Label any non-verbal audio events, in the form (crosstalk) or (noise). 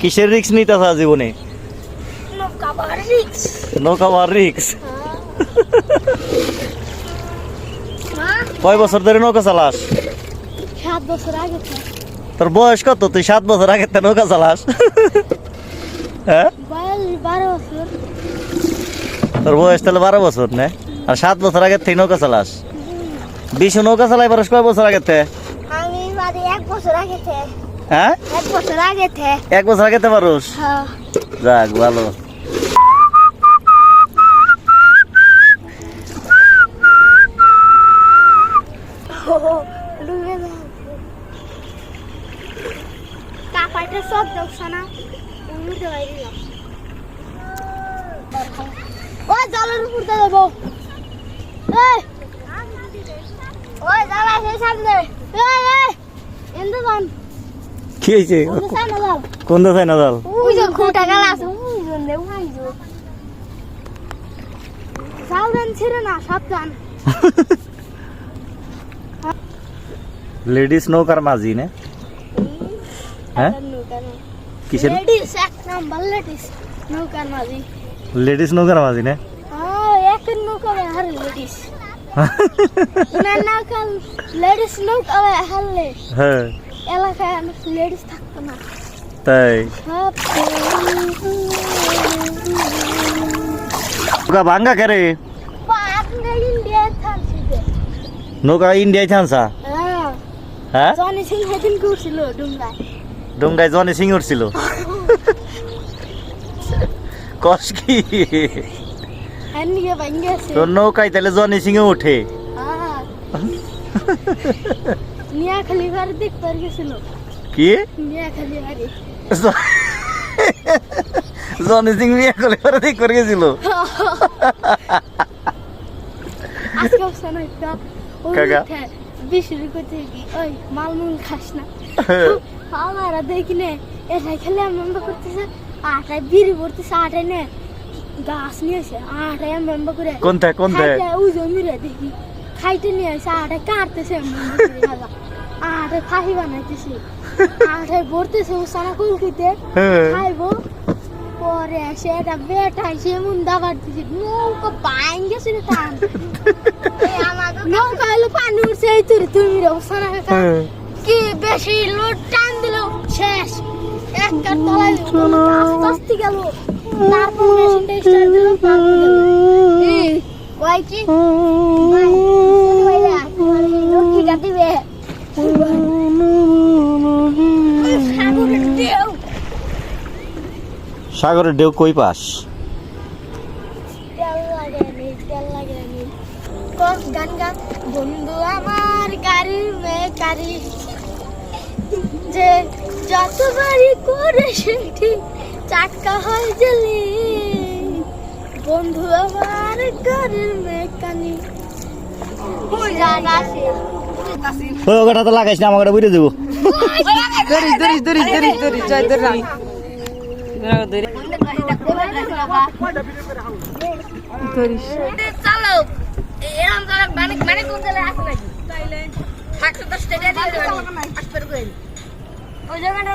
কিসের রিক্স নিতেছা জীবনে? নৌকা বার রিক্স। কয় বছর ধরে নৌকা চালাস? সাত বছর আগে তোর বয়স কত? তুই সাত বছর আগে তো নৌকা চালাস। হ্যাঁ? তোর বয়স তাহলে বারো বছর না? আর সাত বছর আগে থেকে নৌকা চালাস। বিশু নৌকা চালাই পারস কয় বছর আগে তে? বাদে এক বছর আগে হ্যাঁ? এক বছর আগে এক বছর আগে পারস? যাক ভালো। ওই জলের উপর দেবো। ওই জল সামনে। এই এই। কি হয়েছে? কোন দেশাই না ওই যে খুঁটা গালা আছে ওই জন্য ওই যে সাবধান ছিল না সাবধান লেডিস নৌকার মাঝি না? হ্যাঁ? কিসের? লেডিস নৌকার মাঝি। লেডিস। না এক নৌকা আর লেডিস না নৌকা হারলে হ্যাঁ এলাকায় লেডিস থাকতো না তাই নৌকা ভাঙ্গা কেরে নৌকা ইন্ডিয়ায় থানসা হ্যাঁ জনি সিং ডুঙ্গায় ডোঙ্গায় জনি সিং উঠছিল কস কি তোর নৌকায় তাহলে জনি সিং খালি বাড়ি দিক গেছিল কি বাড়ি জনি সিং বিয়ে করে করে গেছিল আজকে শোনো একটা ওই কাকা। উঠে করতে ওই মালমুল খাস না আমার দেখি নে এটা খেলে মেম্বা করতেছে আটায় বিড়ি পড়তেছে আটায় নে গাছ নিয়েছে আটায় মেম্বা করে কোনটা কোনটা ওই জমিরে দেখি। খাইতে নিয়ে আসে আটায় কাটতেছে আটায় ফাহি বানাইতেছে। আটায় ভরতেছে ও সারা কুলকিতে হ্যাঁ। খাইবো। পরে এসে এটা বেটা এসে এমন দাবার দিছে নৌকা বাইন গেছে রে টান (laughs) নৌকা হলো পানি উঠছে এই তুই তুমি রে সারা হ্যাঁ। কি বেশি লোড টান দিল? শেষ। এক কার তলায় আস্তে আস্তে গেল। সাগরের ঢেউ কই পাস? গান গান বন্ধু আমার গাড়ির মেয়ে গাড়ি। যে যত করে সেটি চাটকা হয় জেলি। বন্ধু আমার গাড়ির মেকানি। ওই ওটা তো লাগাইস না আমাকে বুঝে দেবো। ধরিস ধরিস ধরিস ধরিস ধরিস জয় ধর। ধরিস। চালো। এরকম করে মানে মানে কোন জায়গায় আছে নাকি? থাকতে তো স্টেডিয়ামে আসবে ওই জায়গাটা